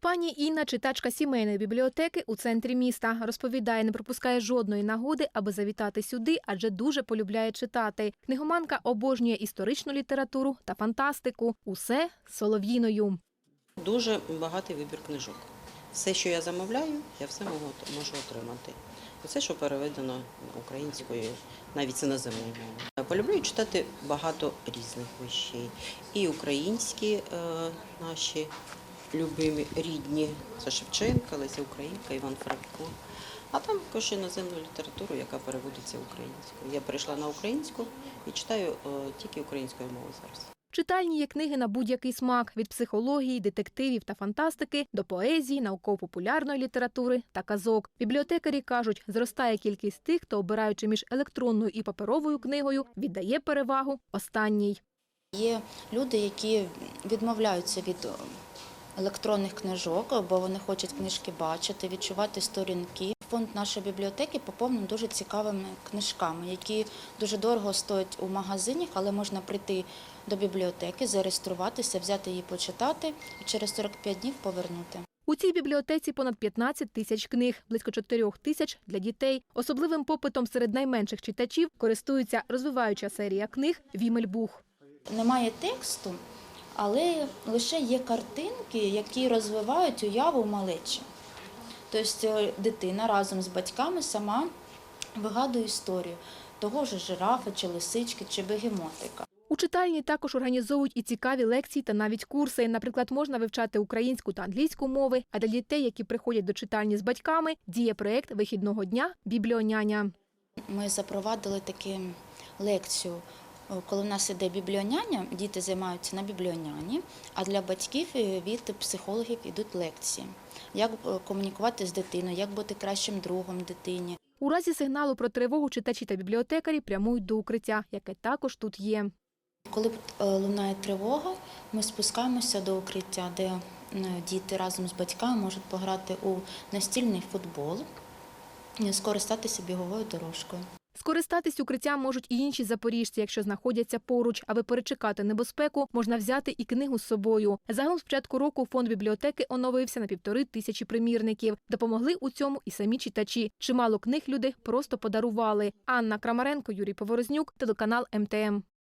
Пані Інна, читачка сімейної бібліотеки у центрі міста, розповідає, не пропускає жодної нагоди, аби завітати сюди, адже дуже полюбляє читати. Книгоманка обожнює історичну літературу та фантастику. Усе солов'їною. Дуже багатий вибір книжок. Все, що я замовляю, я все можу, отримати. Все, що переведено українською, навіть іноземною мовою. Полюблю читати багато різних вещей. І українські е, наші любимі, рідні. Це Шевченка, Леся Українка, Іван Франко. А там також іноземну літературу, яка переводиться українською. Я перейшла на українську і читаю е, тільки українською мовою зараз. Читальні є книги на будь-який смак від психології, детективів та фантастики до поезії, науково-популярної літератури та казок. Бібліотекарі кажуть, зростає кількість тих, хто обираючи між електронною і паперовою книгою, віддає перевагу останній. Є люди, які відмовляються від електронних книжок, бо вони хочуть книжки бачити, відчувати сторінки. Фонд нашої бібліотеки поповнений дуже цікавими книжками, які дуже дорого стоять у магазинах, але можна прийти до бібліотеки, зареєструватися, взяти її почитати і через 45 днів повернути. У цій бібліотеці понад 15 тисяч книг, близько 4 тисяч для дітей. Особливим попитом серед найменших читачів користується розвиваюча серія книг Вімельбух. Немає тексту, але лише є картинки, які розвивають уяву малечі. Тобто е, дитина разом з батьками сама вигадує історію того ж жирафа, чи лисички, чи бегемотика. У читальні також організовують і цікаві лекції та навіть курси. Наприклад, можна вивчати українську та англійську мови. А для дітей, які приходять до читальні з батьками, діє проєкт вихідного дня Бібліоняня. Ми запровадили таку лекцію. Е, Коли в нас іде бібліоняня, діти займаються на бібліоняні, а для батьків е, від психологів йдуть лекції. Як е, комунікувати з дитиною, як бути кращим другом дитині, У разі сигналу про тривогу читачі та бібліотекарі прямують до укриття, яке також тут є. Коли лунає тривога, ми спускаємося до укриття, де діти разом з батьками можуть пограти у настільний футбол скористатися біговою дорожкою. Скористатись укриттям можуть і інші запоріжці, якщо знаходяться поруч. Аби перечекати небезпеку, можна взяти і книгу з собою. Загалом з початку року фонд бібліотеки оновився на півтори тисячі примірників. Допомогли у цьому і самі читачі. Чимало книг люди просто подарували. Анна Крамаренко, Юрій Поворознюк, телеканал МТМ.